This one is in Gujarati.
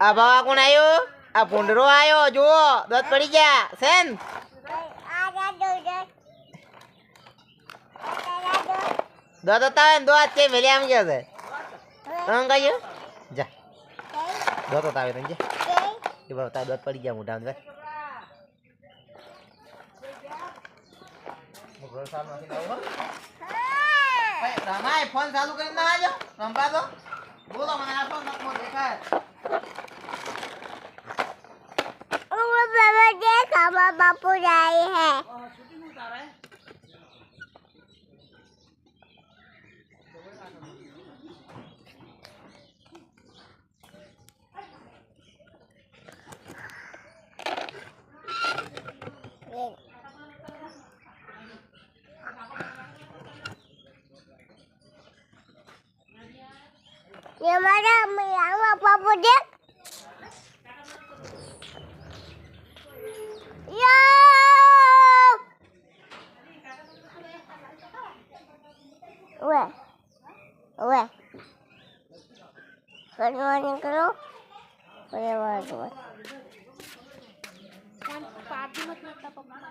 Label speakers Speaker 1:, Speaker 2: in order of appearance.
Speaker 1: આ ભાવા કોણ આવ્યો આ ભૂંડરો આવ્યો જુઓ, દોત પડી ગયા, સેન. દોત હતા ને દોત કે મેલે આમ ગયા છે. અંગ આવ્યો જા. દોત હતા આવે તને જા એ દોત પડી ગયા મોઢા અંદર રમાય ફોન ચાલુ કરીને ના આવજો રમવા દો બોલો, મને આ मामा
Speaker 2: बापू आए हैं ये हमारा मेरा पापा देख Ouais. Ouais. Fais-moi un écran. Fais-moi un écran. Papi, maintenant, papa, papa,